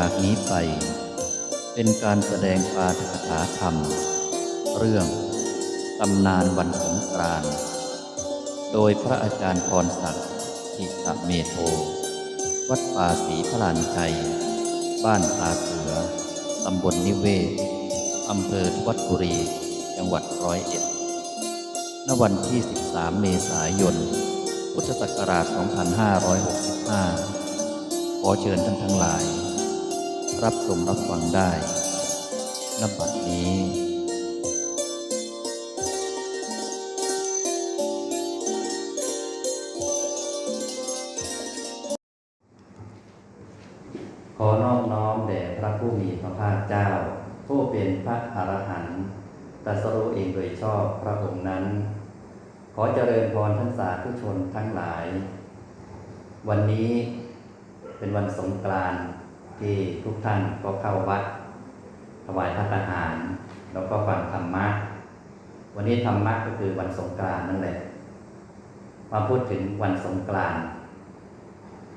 จากนี้ไป เป็นการแสดงปาฐกถาธรรม เรื่องตำนานวันสงกรานต์โดยพระอาจารย์พรศักดิ์ทิตเมโท วัดป่าศรีพลานชัย บ้านผาเสือ ตำบลนิเวศ อำเภอทวัดบุรี จังหวัดร้อยเอ็ดณวันที่ 13 เมษายน พุทธศักราช 2565 ขอเชิญท่านทั้งหลาย รับชมรับฟังได้ณบัดนี้ ขอนอบน้อมแด่พระผู้มีพระภาคเจ้า ผู้เป็นพระอรหันต์ตรัสรู้เองโดยชอบพระองค์นั้น ขอเจริญพรท่านสาธุชนทั้งหลาย วันนี้เป็นวันสงกรานต์ ที่ทุกท่านก็เข้าวัดถวายพระทหาร แล้วก็ฟังธรรมะ วันนี้ธรรมะก็คือวันสงกรานต์นั่นแหละ มาพูดถึงวันสงกรานต์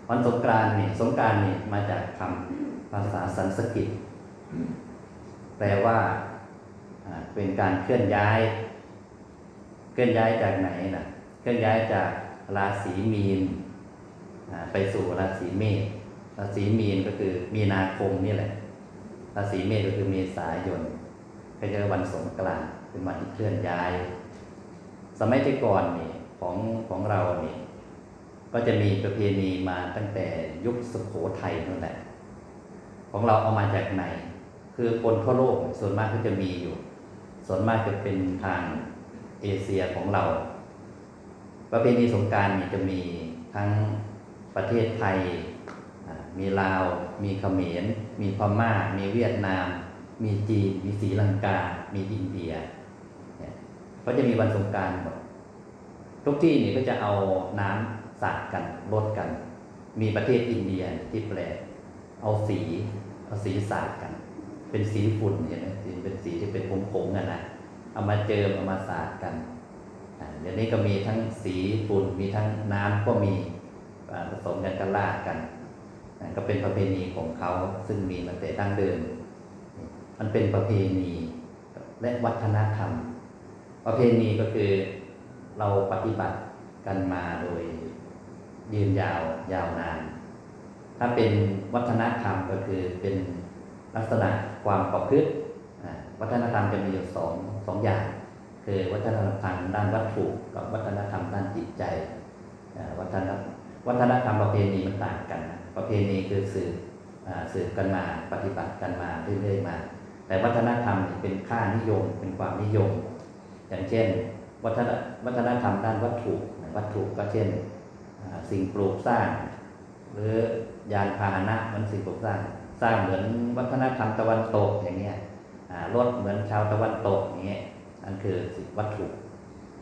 วันสงกรานต์นี่สงกรานต์นี่มาจากคำภาษาสันสกฤตแปลว่าเป็นการเคลื่อนย้าย เคลื่อนย้ายจากไหนนะเคลื่อนย้ายจากราศีมีนไปสู่ราศีเมษ ราศีมีนก็คือมีนาคมนี่แหละราศีเมษก็คือเมษายนก็จะวันสงกรานต์เป็นวันที่เคลื่อนย้าย สมัยที่ก่อนนี่ของของเรานี่ก็จะมีประเพณีมาตั้งแต่ยุคสุโขทัยนั่นแหละ ของเราเอามาจากไหน คือคนทั่วโลกส่วนมากก็จะมีอยู่ ส่วนมากจะเป็นทางเอเชียของเรา ประเพณีสงกรารนี่จะมีทั้งประเทศไทย มีลาว มีเขมร มีพม่า มีเวียดนาม มีจีน มีศรีลังกา มีอินเดียเนี่ยก็จะมีวันสงการหมดทุกที่นี่ก็จะเอาน้ำสาดกันลดกัน มีประเทศอินเดียที่แปลกเอาสีเอาสีสาดกัน เป็นสีฝุ่นเห็นไหมสีเป็นสีที่เป็นผงๆกันนะเอามาเจิมเอามาสาดกันอ่าเดี๋ยวนี้ก็มีทั้งสีฝุ่นมีทั้งน้ำก็มีผสมกันกันลาดกัน ก็เป็นประเพณีของเขาซึ่งมีมาแต่ดั้งเดิม มันเป็นประเพณีและวัฒนธรรม ประเพณีก็คือเราปฏิบัติกันมาโดยยืนยาวยาวนาน ถ้าเป็นวัฒนธรรมก็คือเป็นลักษณะความประพฤติวัฒนธรรมจะมีอยู่สองสองอย่าง คือวัฒนธรรมทางด้านวัตถุกับวัฒนธรรมด้านจิตใจวัฒนวัฒนธรรมประเพณีมันต่างกันนะ ประเพณีคือสืบสืบกันมาปฏิบัติกันมาเรื่อยๆมา แต่วัฒนธรรมเป็นค่านิยมเป็นความนิยม อย่างเช่น วัฒนวัฒนธรรมด้านวัตถุวัตถุก็เช่นสิ่งปลูกสร้าง หรือยานพาหนะมันสิ่งปลูกสร้าง สร้างเหมือนวัฒนธรรมตะวันตกอย่างเงี้ยรถเหมือนชาวตะวันตกอย่างเงี้ยนั่นคือสิ่งวัตถุ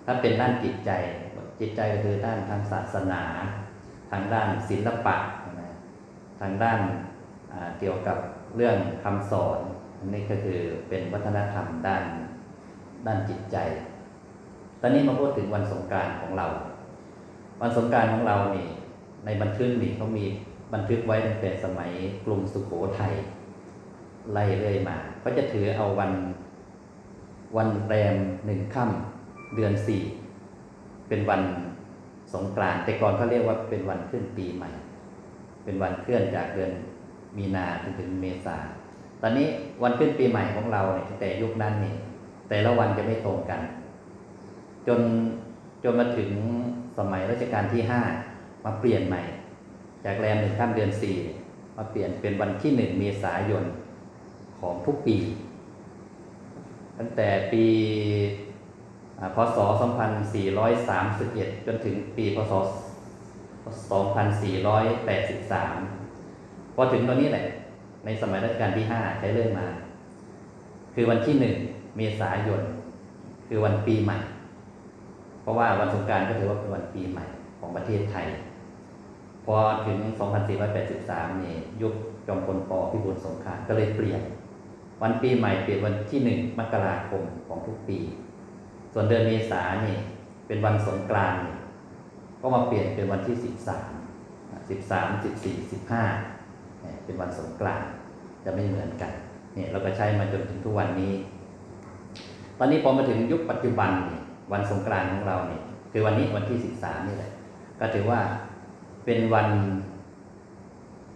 ถ้าเป็นด้านจิตใจจิตใจก็คือด้านทางศาสนา ทางด้านศิลปะนะ ทางด้านเกี่ยวกับเรื่องคำสอนอันนี้ก็คือเป็นวัฒนธรรมด้านด้านจิตใจ ตอนนี้มาพูดถึงวันสงการของเรา วันสงการของเรานี่ในบันทึกนี่เขามีบันทึกไว้ตั้งแต่สมัยกรุงสุโขทัยไล่เรื่อยมาก็จะถือเอาวันวันแรมหนึ่งค่ำเดือนสี่เป็นวันสงกรานต์แต่ก่อนเขาเรียกว่าเป็นวันขึ้นปีใหม่ เป็นวันเคลื่อนจากเดือนมีนาจนถึงเมษา ตอนนี้วันขึ้นปีใหม่ของเราเนี่ยแต่ยุคนั้นนี่แต่ละวันจะไม่ตรงกัน จนจนมาถึงสมัยรัชกาลที่ห้ามาเปลี่ยนใหม่ จากแรมหนึ่งข้ามเดือนสี่มาเปลี่ยนเป็นวันที่หนึ่งเมษายนของทุกปี ตั้งแต่ปีอ่าพศ 2431 จนถึงปีพศ 2483 พอถึงตอนนี้แหละ ในสมัยรัชกาลที่ 5 ใช้เรื่องมา คือวันที่ 1 เมษายน คือวันปีใหม่ เพราะว่าวันสงการก็ถือว่าเป็นวันปีใหม่ของประเทศไทย พอถึง 2483 นี่ยุคจอมพลปพิบูลสงครามก็เลยเปลี่ยน วันปีใหม่เปลี่ยนวันที่ 1 มกราคมของทุกปี ส่วนเดือนเมษานี่เป็นวันสงกรานต์ ก็มาเปลี่ยนเป็นวันที่ 13 13 14 15เนี่ยเป็นวันสงกรานต์จะไม่เหมือนกันเนี่ยเราก็ใช้มาจนถึงทุกวันนี้ ตอนนี้พอมาถึงยุคปัจจุบันนี่วันสงกรานต์ของเราเนี่ยคือวันนี้วันที่สิบสามนี่แหละ ก็ถือว่าเป็นวัน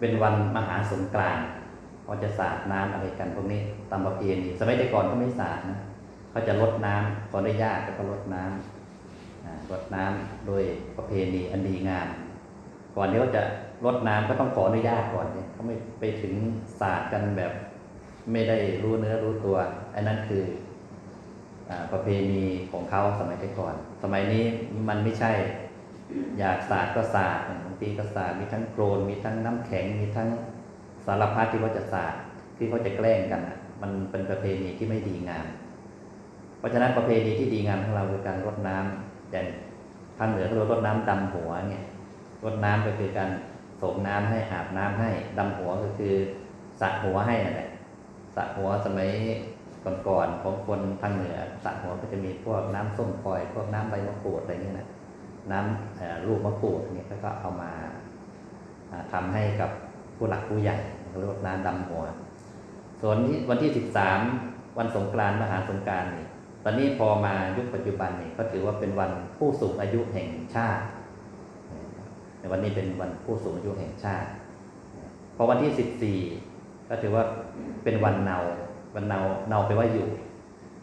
เป็นวันมหาสงกรานต์เขาจะสาดน้ำอะไรกันพวกนี้ตามประเพณีสมัยแต่ก่อนเขาไม่สาดนะเขาจะลดน้ำขอได้ยากก็ลดน้ำอ่า รดน้ำโดยประเพณีอันดีงาม ก่อนที่เขาจะรดน้ำก็ต้องขออนุญาตก่อนเนี่ยเขาไม่ไปถึงสาดกันแบบไม่ได้รู้เนื้อรู้ตัว อันนั้นคืออประเพณีของเขาสมัยแต่ก่อน สมัยนี้มันไม่ใช่อยากสาดก็สาดบางทีก็สาดมีทั้งโครนมีทั้งน้ำแข็งมีทั้งสารพัดที่เขาจะสาดที่เขาจะแกล้งกันอะมันเป็นประเพณีที่ไม่ดีงาม เพราะฉะนั้นประเพณีที่ดีงามของเราคือการรดน้ำแต่ทางเหนือเขาเรียกรดน้ำดำหัวเนี่ยรดน้ำก็คือการส่งน้ำให้อาบน้ำให้ดำหัวก็คือสระหัวให้นั่นแหละสระหัวสมัยก่อนๆของคนทางเหนือสระหัวก็จะมีพวกน้ำส้มปล่อย พวกน้ำใบมะกรูดอะไรเงี้ยนะน้ำเอ่อลูกมะกรูดเนี่ยก็เอามาอ่าทำให้กับผู้หลักผู้ใหญ่รียกว่าน้ำดำหัว ส่วนที่วันที่สิบสามวันสงกรานต์มหาสงกรานต์นี่ ตอนนี้พอมายุคปัจจุบันเนี่ยก็ถือว่าเป็นวันผู้สูงอายุแห่งชาติในวันนี้เป็นวันผู้สูงอายุแห่งชาติ พอวันที่สิบสี่ก็ถือว่าเป็นวันเนา วันเนา เนาแปว่าอยู่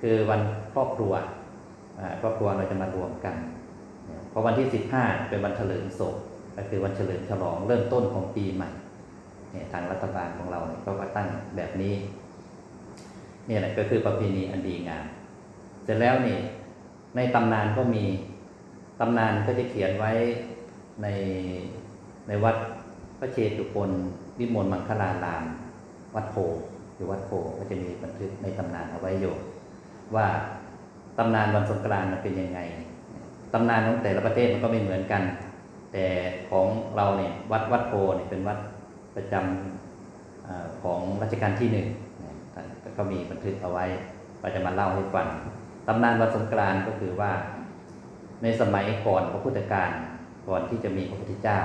คือวันครอบครัว ครอบครัวเราจะมารวมกัน พอวันที่ 15 เป็นวันเฉลิมศพก็คือวันเฉลิมฉลองเริ่มต้นของปีใหม่เนี่ยทางรัฐบาลของเราเนี่ยก็ตั้งแบบนี้ เนี่ยแหละก็คือประเพณีอันดีงาม ร็จแล้วนี่ในตำนานก็มีตำนานก็จะเขียนไว้ในในวัดพระเชตุพนวิมลมังคลาราม วัดโพอยู่วัดโพก็จะมีบันทึกในตำนานเอาไว้อยู่ ว่าตำนานวันสงกรานต์มันเป็นยังไงตำนานของแต่ละประเทศมันก็ไม่เหมือนกัน แต่ของเราเนี่ยวัดวัดโพเนี่ยเป็นวัดประจำอาของรัชกาลที่หนึ่งก็มีบันทึกเอาไว้ก็จะมาเล่าให้ฟัง ตำนานวันสงกรานต์ก็คือว่า ในสมัยก่อนพระพุทธการก่อนที่จะมีพระพุทธเจ้า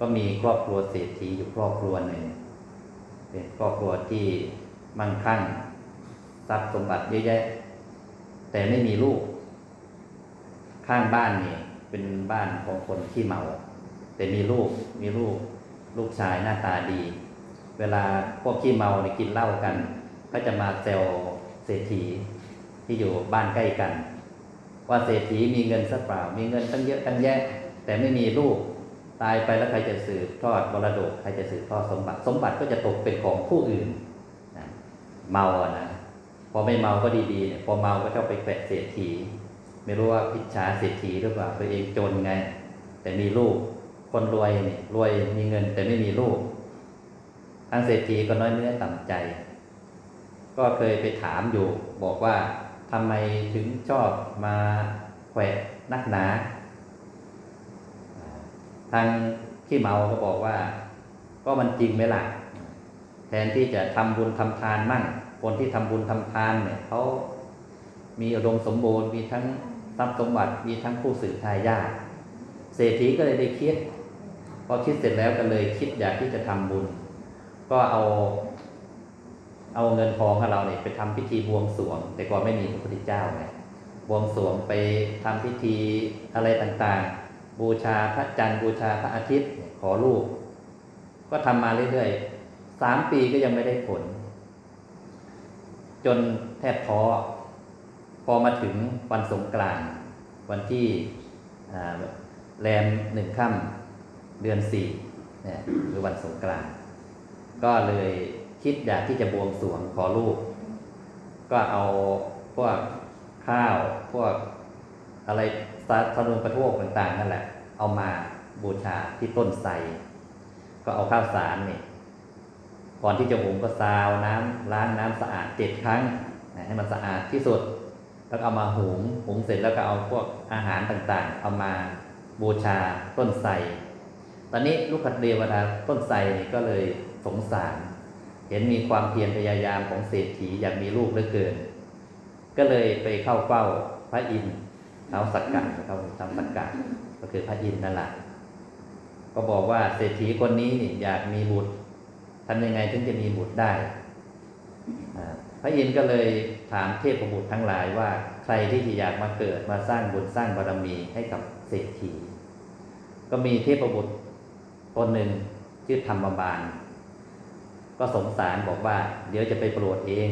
ก็มีครอบครัวเศรษฐีอยู่ครอบครัวหนึ่งเป็นครอบครัวที่มั่งคั่งทรัพย์สมบัติเยอะแยะ แต่ไม่มีลูก ข้างบ้านนี่เป็นบ้านของคนที่เมา แต่มีลูกมีลูกลูกชายหน้าตาดี เวลาพวกขี้เมาเนี่ยกินเหล้ากัน ก็จะมาแซวเศรษฐี ที่อยู่บ้านใกล้กัน ว่าเศรษฐีมีเงินสักเปล่า มีเงินตั้งเยอะตั้งแยะ แต่ไม่มีลูกตายไปแล้วใครจะสืบทอดมรดกใครจะสืบทอดสมบัติ สมบัติก็จะตกเป็นของผู้อื่นนะเมาอะนะพอไม่เมาก็ดีๆเนี่ยพอเมาก็ชอบไปแขวะเศรษฐี ไม่รู้ว่าพิจฉาเศรษฐีหรือเปล่าตัวเองจนไง แต่มีลูกคนรวยเนี่ยรวยมีเงินแต่ไม่มีลูกทางเศรษฐีก็น้อยเนื้อต่ำใจ ก็เคยไปถามอยู่ บอกว่า ทำไมถึงชอบมาแขวะนักหนา ทางขี้เมาก็บอกว่า ก็มันจริงไหมล่ะ แทนที่จะทำบุญทำทานมั่ง คนที่ทำบุญทำทานเนี่ยเขามีอุดมสมบูรณ์มีทั้งทรัพย์สมบัติมีทั้งผู้สืบทายาทเศรษฐีก็เลยได้คิด พอคิดเสร็จแล้วก็เลยคิดอยากที่จะทำบุญ ก็เอา เอาเงินทองของเราเนี่ยไปทำพิธีบวงสรวง แต่ก่อนไม่มีพระพุทธเจ้าไงบวงสรวงไปทำพิธีอะไรต่างๆ บูชาพระจันทร์บูชาพระอาทิตย์ขอลูก ก็ทำมาเรื่อยๆสามปีก็ยังไม่ได้ผล จนแทบท้อพอมาถึงวันสงกรานต์วันที่แรมหนึ่งค่ำเดือนสี่เนี่ยหรือวันสงกรานต์ก็เลย คิดอยากที่จะบวงสรวงขอลูก ก็เอาพวกข้าว พวกอะไรสาธนูประโทกต่างๆนั่นแหละ เอามาบูชาที่ต้นไทรก็เอาข้าวสารนี่ก่อนที่จะหุงก็ซาวน้ำล้างน้ำสะอาดเจ็ดครั้งให้มันสะอาดที่สุด แล้วเอามาหุงหุงเสร็จแล้วก็เอาพวกอาหารต่างๆ เอามาบูชาต้นไทรตอนนี้ลูกขัดเดวดาต้นไทรนี่ก็เลยสงสาร เห็นมีความเพียรพยายามของเศรษฐีอยากมีลูกเหลือเกิน ก็เลยไปเข้าเฝ้าพระอินทร์เท้าสักกะเขาทำสักกะก็คือพระอินทร์นั่นแหละก็บอกว่าเศรษฐีคนนี้อยากมีบุตรทำยังไงถึงจะมีบุตรได้ พระอินทร์ก็เลยถามเทพบุตรทั้งหลายว่าใครที่อยากมาเกิดมาสร้างบุญสร้างบารมีให้กับเศรษฐี ก็มีเทพบุตรตนหนึ่งชื่อธรรมบาล ก็สงสารบอกว่า เดี๋ยวจะไปโปรดเอง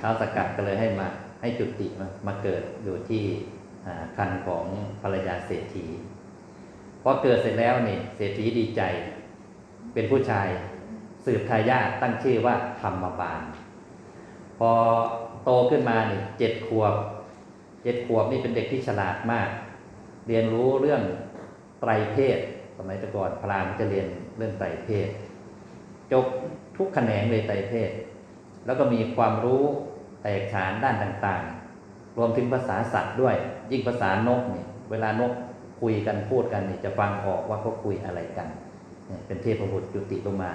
ท้าวสกัดก็เลยให้มาให้จุติมามาเกิดอยู่ที่คันของภรรยาเศรษฐีพอเกิดเสร็จแล้วนี่เศรษฐีดีใจ เป็นผู้ชาย สืบทายาทตั้งชื่อว่าธรรมบาล พอโตขึ้นมานี่เจ็ดขวบเจ็ดขวบนี่เป็นเด็กที่ฉลาดมาก เรียนรู้เรื่องไตรเพศ สมัยต่ก่อนพราหมณ์จะเรียนเรื่องไตรเพศ จบทุกแขนงเลยไตรเพศ แล้วก็มีความรู้แตกฉานด้านต่างๆ รวมถึงภาษาสัตว์ด้วย ยิ่งภาษานกเนี่ยเวลานกคุยกันพูดกันเนี่ยจะฟังออกว่าเขาคุยอะไรกันเนี่ยเป็นเทพบุตรจุติลงมา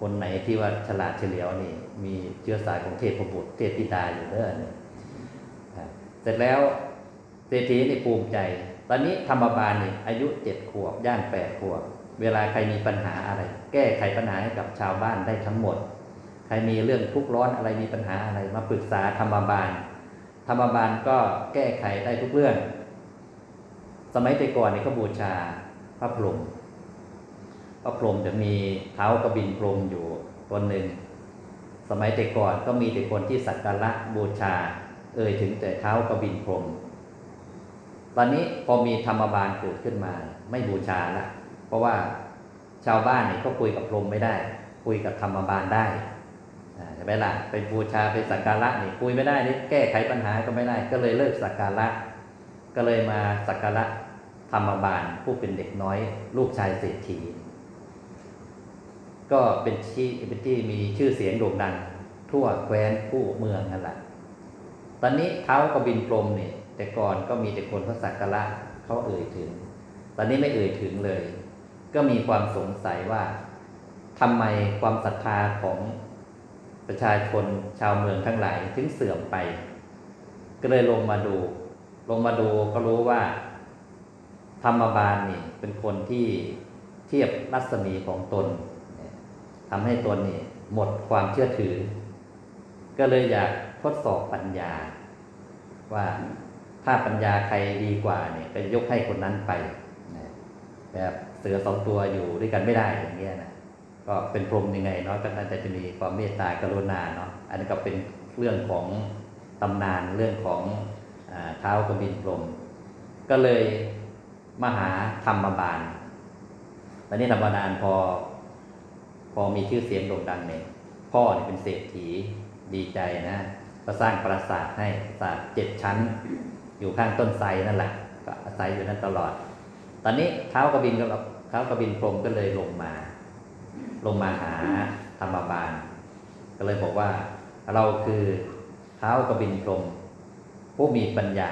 คนไหนที่ว่าฉลาดเฉลียวนี่ มีเชื้อสายของเทพบุตรเทพธิดาอยู่เด้อเนี่ยเสร็จแล้วเศรษฐีนี่ภูมิใจ ตอนนี้ธรรมบาลนี่อายุเจ็ดขวบย่างแปดขวบ เวลาใครมีปัญหาอะไร แก้ไขปัญหาให้กับชาวบ้านได้ทั้งหมด ใครมีเรื่องทุกข์ร้อนอะไรมีปัญหาอะไร มาปรึกษาธรรมบาลธรรมบาลก็แก้ไขได้ทุกเรื่อง สมัยแต่ก่อนนี่เขาบูชาพระพรหมพระพรหมจะมีเท้ากระบินพรหมอยู่ตนหนึ่ง สมัยแต่ก่อนก็มีแต่คนที่สักการะบูชา เอ่ยถึงแต่เท้ากระบินพรหมตอนนี้พอมีธรรมบาลเกิดขึ้นมา ไม่บูชาละ เพราะว่าชาวบ้านเนี่ยก็คุยกับพรหมไม่ได้ คุยกับธรรมบาลได้ใช่ไหมล่ะไปบูชาไปสักการะนี่คุยไม่ได้นี่แก้ไขปัญหาก็ไม่ได้ ก็เลยเลิกสักการะ ก็เลยมาสักการะธรรมบาลผู้เป็นเด็กน้อย ลูกชายเศรษฐีก็เป็นที่เป็นที่มีชื่อเสียงโด่งดัง ทั่วแคว้นผู้เมืองนั่นแหละตอนนี้เท้ากบินพรมเนี่ยแต่ก่อนก็มีแต่คนพระสักการะเขาเอ่ยถึง ตอนนี้ไม่เอ่ยถึงเลย ก็มีความสงสัยว่าทำไมความศรัทธาของประชาชนชาวเมืองทั้งหลายถึงเสื่อมไป ก็เลยลงมาดู ลงมาดูก็รู้ว่า ธรรมบาลนี่เป็นคนที่เทียบรัศมีของตนทำให้ตนนี่หมดความเชื่อถือ ก็เลยอยากทดสอบปัญญา ว่าถ้าปัญญาใครดีกว่าเนี่ยก็ยกให้คนนั้นไปแบบ สือสองตัวอยู่ด้วยกันไม่ได้อย่างเงี้ยนะก็เป็นพรหมยังไงเนาะก็น่าจะมีความเมตตากรุณาเนาะอันนี้ก็เป็นเรื่องของตำนานเรื่องของเท้ากบินพรหมก็เลยมหาธรรมบาลตอนนี้ธรรมบาลพอ พอมีชื่อเสียงโด่งดังเนี่ยพ่อเนี่ยเป็นเศรษฐีดีใจนะก็สร้างปราสาทให้ปราสาทเจ็ดชั้น อยู่ข้างต้นไทรนั่นแหละก็อาศัยอยู่นั้นตลอด ตอนนี้เท้ากบินก็ เท้ากบินพรมก็เลยลงมา ลงมาหาธรรมบาล ก็เลยบอกว่า เราคือเท้ากบินพรมผู้มีปัญญา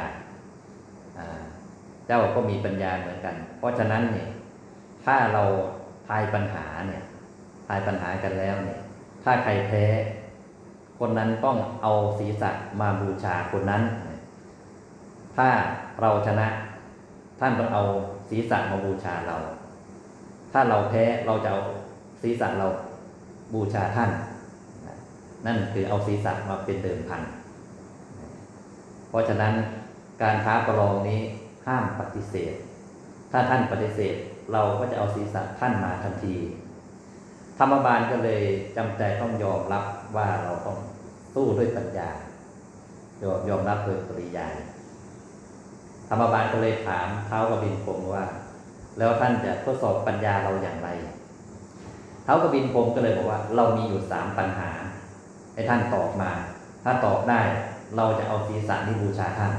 เจ้าก็มีปัญญาเหมือนกัน เพราะฉะนั้นเนี่ยถ้าเราทายปัญหาเนี่ยทายปัญหากันแล้วเนี่ย ถ้าใครแพ้ คนนั้นต้องเอาศีรษะมาบูชาคนนั้น ถ้าเราชนะ ท่านต้องเอาศีรษะมาบูชาเรา ถ้าเราแพ้เราจะเอาศีรษะเราบูชาท่าน นั่นคือเอาศีรษะมาเป็นเดิมพัน เพราะฉะนั้นการท้าประลองนี้ห้ามปฏิเสธ ถ้าท่านปฏิเสธเราก็จะเอาศีรษะท่านมาทันที ธรรมบาลก็เลยจำใจต้องยอมรับว่าเราต้องสู้ด้วยปัญญายอมยอมรับโดยปริยาย ธรรมบาลก็เลยถามเท้ากบินพรหมว่า แล้วท่านจะทดสอบปัญญาเราอย่างไรเท้ากบินพรมก็เลยบอกว่า เรามีอยู่สามปัญหา ให้ท่านตอบมา ถ้าตอบได้ เราจะเอาศีรษะนี้บูชาท่าน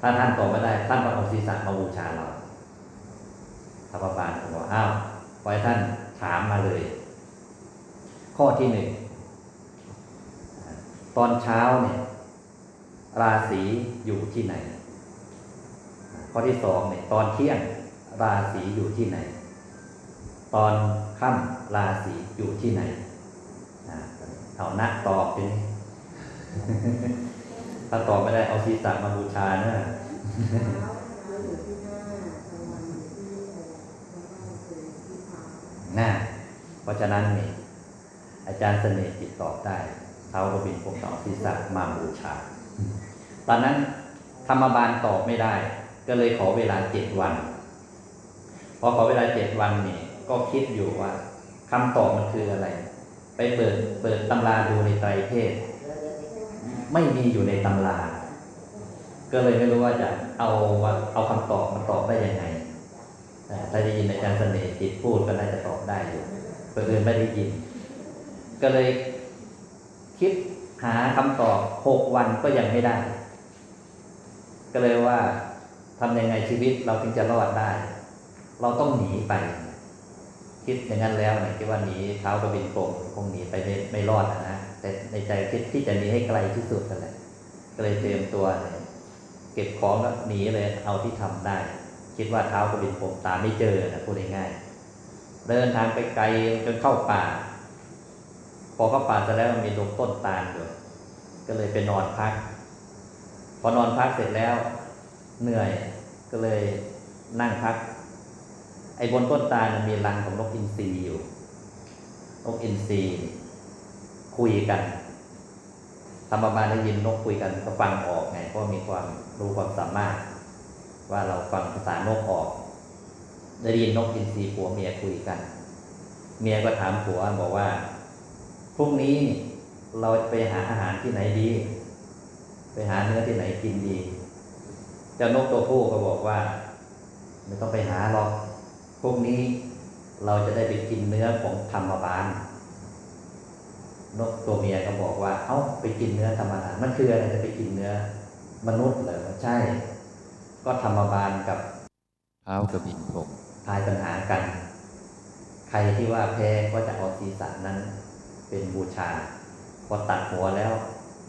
ถ้าท่านตอบไม่ได้ ท่านต้องเอาศีรษะมาบูชาเราธรรมบาลก็บอกอ้าวขอให้ท่านถามมาเลย ข้อที่หนึ่งตอนเช้าเนี่ยราศีอยู่ที่ไหน ข้อที่สองเนี่ยตอนเที่ยงราศีอยู่ที่ไหน ตอนค่ำราศีอยู่ที่ไหนเอานะตอบไปนี่ถ้าตอบไม่ได้เอาศีรษะมาบูชาเนอะน่ะเพราะฉะนั้นนี่อาจารย์เสน่ห์ติดตอบได้เท้ากบินพวกต่อศีรษะมาบูชา ตอนนั้นธรรมบาลตอบไม่ได้ ก็เลยขอเวลาเจ็ดวัน พอขอเวลาเจ็ดวันนี่ก็คิดอยู่ว่าคำตอบมันคืออะไร ไปเปิดเปิดตำราดูในไตรเพศไม่มีอยู่ในตำรา ก็เลยไม่รู้ว่าจะเอาว่าเอาคำตอบมาตอบได้ยังไงแต่ถ้าได้ยินอาจารย์เสน่ห์จิตพูดก็น่าจะตอบได้อยู่เพื่อนไม่ได้ยิน ก็เลยคิดหาคำตอบหกวันก็ยังไม่ได้ ก็เลยว่า ทำยังไงชีวิตเราถึงจะรอดได้ เราต้องหนีไป คิดอย่างนั้นแล้วเนี่ยคิดว่าหนีเท้ากระบินโป่งคงหนีไปไม่ไม่รอดนะนะแต่ในใจคิดที่จะหนีให้ไกลที่สุดนั่นแหละก็เลยเตรียมตัวเลยเก็บของแล้วหนีเลยเอาที่ทำได้ คิดว่าเท้ากระบินโป่งตามไม่เจอนะพูดง่ายๆเดินทางไปไกลจนเข้าป่า พอเข้าป่าเสร็จแล้วมันมีดงต้นตาลอยู่ก็เลยไปนอนพัก พอนอนพักเสร็จแล้ว เหนื่อยก็เลยนั่งพัก ไอ้บนต้นตาลมันมีรังของนกอินทรีอยู่ นกอินทรีคุยกันธรรมบาลได้ยินนกคุยกันก็ฟังออกไงเพราะมีความรู้ความสามารถ ว่าเราฟังภาษานกออก ได้ยินนกอินทรีผัวเมียคุยกัน เมียก็ถามผัวบอกว่าพรุ่งนี้เราไปหาอาหารที่ไหนดี ไปหาเนื้อที่ไหนกินดี เจ้านกตัวผู้ก็บอกว่าไม่ต้องไปหาหรอกพรุ่งนี้เราจะได้ไปกินเนื้อของธรรมบาลนกตัวเมียก็บอกว่า เอ้าไปกินเนื้อธรรมบาลมันคืออะไรจะไปกินเนื้อ มนุษย์เหรอใช่ ก็ธรรมบาลกับเท้ากระบี่กทายปัญหากัน ใครที่ว่าแพ้ก็จะเอาศีรษะนั้น เป็นบูชาพอตัดหัวแล้ว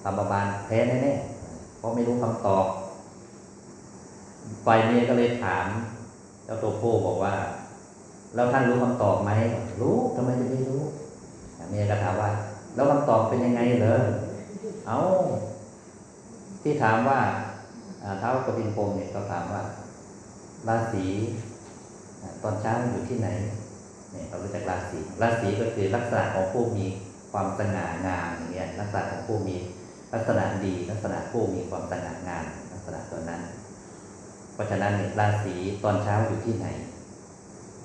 ธรรมบาลแพ้แน่ๆเพราะไม่รู้คำตอบ ฝ่ายเมียก็เลยถามเจ้าตัวผู้บอกว่า แล้วท่านรู้คำตอบไหมรู้ทำไมจะไม่รู้เมียก็ถามว่า แล้วคำตอบเป็นยังไงเหรอเอาที่ถามว่าอ่าเท้ากบินพรหมเนี่ยเขาถามว่า ราศีตอนเช้าอยู่ที่ไหนเนี่ยเรารู้จักราศีราศีก็คือลักษณะของผู้มีความสง่างามอย่างเงี้ยลักษณะของผู้มีลักษณะดี ลักษณะผู้มีความสง่างามลักษณะตัวนั้น เพราะฉะนั้นเนี่ยราศีตอนเช้าอยู่ที่ไหน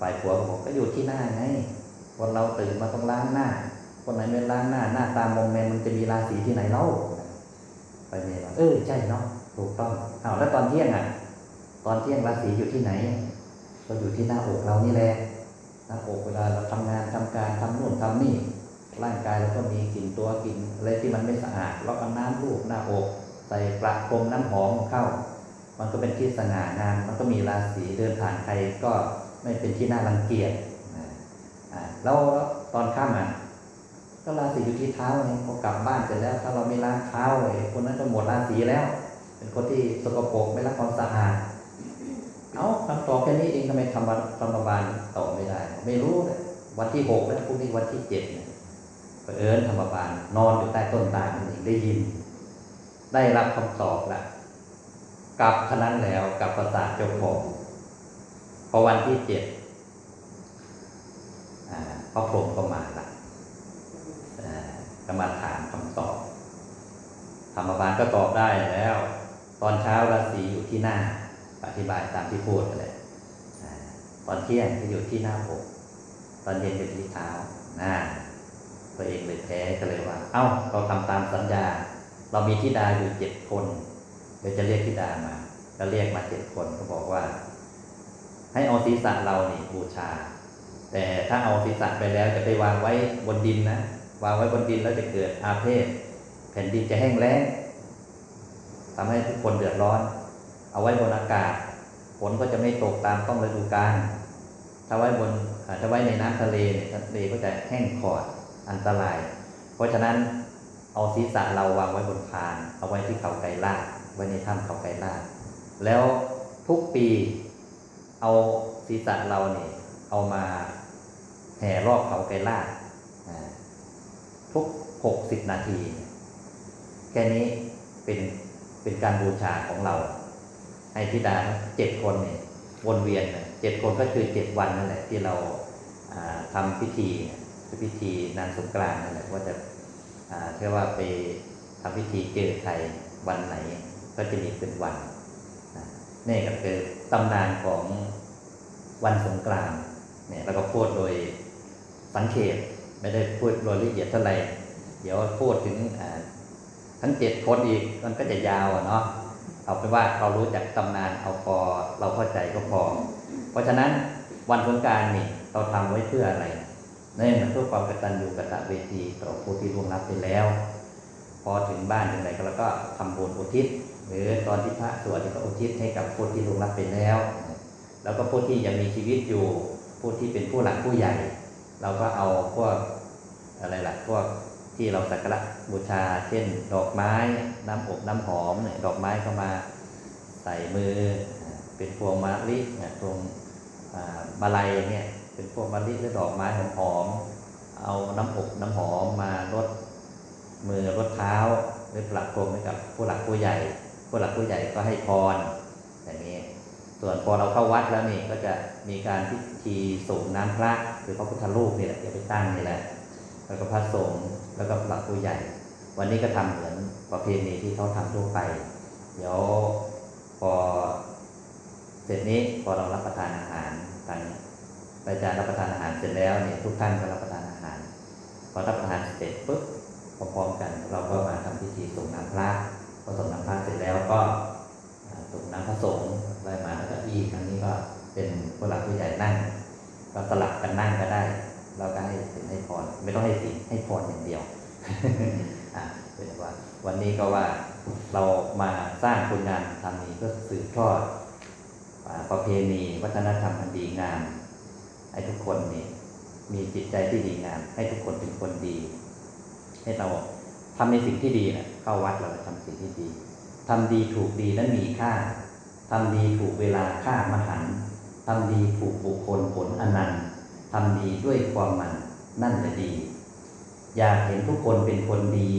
ฝ่ายผัวก็บอกก็อยู่ที่หน้าไงคนเราตื่นมาต้องล้างหน้า คนไหนไม่ล้างหน้า หน้าตามองแมนมันจะมีราศีที่ไหนเล่าไปเมียว่าเออใช่เนาะถูกต้องอ้าวแล้วตอนเที่ยงอะ ตอนเที่ยงราศีอยู่ที่ไหน ก็อยู่ที่หน้าอกเรานี่แหละหน้าอกเวลาเราทำงานทำการทำนู่นทำนี่ร่างกายเราก็มีกลิ่นตัวกลิ่นอะไรที่มันไม่สะอาดเราเอาน้ำลูบหน้าอก ใส่ประพรมน้ำหอมเข้า มันก็เป็นที่สง่างาม มันก็มีราศีเดินผ่านใครก็ไม่เป็นที่น่ารังเกียจแล้วตอนค่ำอะก็ราศีอยู่ที่เท้าไงพอกลับบ้านเสร็จแล้ว ถ้าเราไม่ล้างเท้าไอ้คนนั้นก็หมดราศีแล้ว เป็นคนที่สกปรกไม่รักความสะอาด เอาคำตอบแค่นี้เองทำไมธรรมธรรมบาลตอบไม่ได้ ไม่รู้นะวันที่หกแล้วพรุ่งนี้วันที่เจ็ดเนี่ยเอิญธรรมบาลนอนอยู่ใต้ต้นตาลเองได้ยิน ได้รับคำตอบแล้ว กลับเท่านั้นแล้วกลับภาษาทเจ้าของพอวันที่เจ็ดพระพรหมก็มาละก็มาถามคำตอบธรรมบาลก็ตอบได้แล้ว ตอนเช้าราศีอยู่ที่หน้า อธิบายตามที่พูดไปเลยตอนเที่ยงก็อยู่ที่หน้าอกตอนเย็นอยู่ที่เท้าหน้าตัวเองเลยแพ้ก็เลยว่า เอ้า เราทำตามสัญญา เรามีธิดาอยู่เจ็ดคน เดี๋ยวจะเรียกธิดามาก็เรียกมาเจ็ดคนก็บอกว่า ให้เอาศีรษะเรานี่บูชา แต่ถ้าเอาศีรษะไปแล้วจะไปวางไว้บนดินนะวางไว้บนดินแล้วจะเกิดอาเพศแผ่นดินจะแห้งแล้งทำให้ทุกคนเดือดร้อน เอาไว้บนอากาศฝนก็จะไม่ตกตามต้องฤดูกาลถ้าไว้บนถ้าไว้ในน้ำทะเลเนี่ยทะเลก็จะแห้งขอดอันตราย เพราะฉะนั้นเอาศีรษะเราวางไว้บนพาน เอาไว้ที่เขาไกรลาด ไว้ในถ้ำเขาไกรลาดแล้วทุกปีเอาศีรษะเราเนี่ยเอามาแห่รอบเขาไกรลาดทุกหกสิบนาที แค่นี้เป็นเป็นการบูชาของเรา ให้ธิดาเจ็ดคนเนี่ยวนเวียนเจ็ดคนก็คือเจ็ดวันนั่นแหละที่เราอ่าทำพิธีพิธีนางสงกรานนั่นแหละว่าจะเชื่อว่าไปทำพิธีเจอใครวันไหน ก็จะมีเป็นวันนะนี่ก็คือตำนานของวันสงกรานต์เนี่ยแล้วก็พูดโดยสังเขปไม่ได้พูดโดยละเอียดเท่าไหร่เดี๋ยวพูดถึงทั้งเจ็ดคนอีกมันก็จะยาวเนาะเอาเป็นว่าเรารู้จักตำนานเอาพอเราเข้าใจก็พอ เพราะฉะนั้นวันสงกรารนี่เราทำไว้เพื่ออะไรนี่นเพื่อความกตัญญูกตเวทีต่อผู้ที่ล่วงลับไปแล้ว พอถึงบ้านถึงไหนก็แล้วก็ทำบุญอุทิศ หรือตอนที่พระสวดก็อุทิศให้กับผู้ที่ลงลับไปแล้ว แล้วก็ผู้ที่ยังมีชีวิตอยู่ผู้ที่เป็นผู้หลักผู้ใหญ่ เราก็เอาพวกอะไรล่ะพวกที่เราสักการะบูชา เช่น ดอกไม้น้ำอบน้ำหอมเนี่ยดอกไม้ก็มาใส่มือ เป็นพวงมะลิเนี่ยพวงอ่ามาลัยเนี่ยเป็นพวกมะลิหรือดอกไม้หอมๆเอาน้ำอบน้ำหอมมาลดมือลดเท้าหรือประพรมให้กับผู้หลักผู้ใหญ่ ผู้หลักผู้ใหญ่ก็ให้พรอย่างนี้ ส่วนพอเราเข้าวัดแล้วนี่ก็จะมีการพิธีส่งน้ำพระหรือพระพุทธรูปนี่แหละจะไปตั้งนี่แหละแล้วก็พระสงฆ์แล้วก็หลักผู้ใหญ่ วันนี้ก็ทำเหมือนประเพณีที่เขาทำทั่วไป เดี๋ยวพอเสร็จนี้พอเรารับประทานอาหารทางอาจารย์รับประทานอาหารเสร็จแล้วเนี่ยทุกท่านก็รับประทานอาหาร พอรับประทานเสร็จปุ๊บพร้อมๆกัน เราก็มาทำพิธีส่งน้ำพระ พอส่งน้ำพระเสร็จแล้วก็ส่งน้ำพระสงฆ์ไล่มาแล้วก็อีครั้งนี้ก็เป็นผู้หลักผู้ใหญ่นั่งก็สลับกันนั่งก็ได้ เราก็ให้สินให้พรไม่ต้องให้สินให้พรอย่างเดียวอะเป็นว่าวันนี้ก็ว่าเรามาสร้างคุณงานทำนี้เพื่อสืบทอดประเพณีวัฒนธรรมอันดีงามให้ทุกคนนี่มีจิตใจที่ดีงามให้ทุกคนเป็นคนดี ให้เราทำในสิ่งที่ดีนะ เข้าวัดเราทำสิ่งที่ดีทำดีถูกดีนั้นมีค่าทำดีถูกเวลาค่ามหันทำดีถูกบุคคลผลอนันต์ทำดีด้วยความมันนั่นแหละดี อยากเห็นทุกคนเป็นคนดี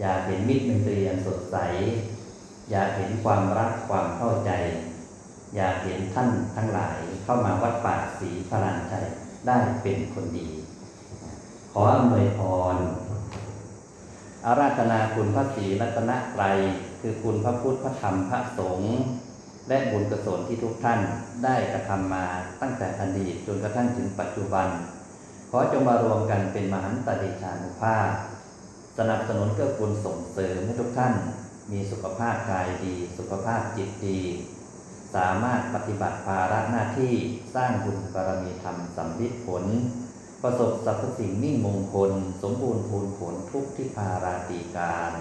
อยากเห็นมิตรมนตรีอันสดใส อยากเห็นความรักความเข้าใจ อยากเห็นท่านทั้งหลายเข้ามาวัดป่าศรีพลันชัยได้เป็นคนดี ขออำนวยพร อาราธนาคุณพระศรีรัตนไตรคือคุณพระพุทธพระธรรมพระสงฆ์และบุญกุศลที่ทุกท่านได้กระทำมาตั้งแต่อดีตจนกระทั่งถึงปัจจุบัน ขอจงมารวมกันเป็นมหันตเดชานุภาพ สนับสนุนเกื้อกูลส่งเสริมให้ทุกท่าน มีสุขภาพกายดี สุขภาพจิตดี สามารถปฏิบัติภาระหน้าที่สร้างบุญบารมีธรรมสำลิดผล ประสบสรรพสิ่งมิ่งมงคล สมบูรณ์พูนผลทุกที่พาราตีการ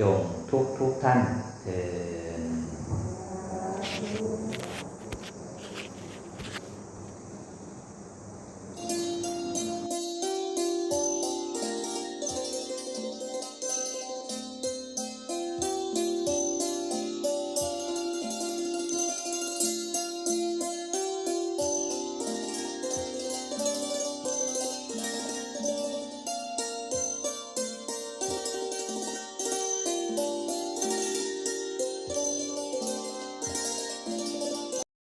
จงทุกทุกท่านเถอ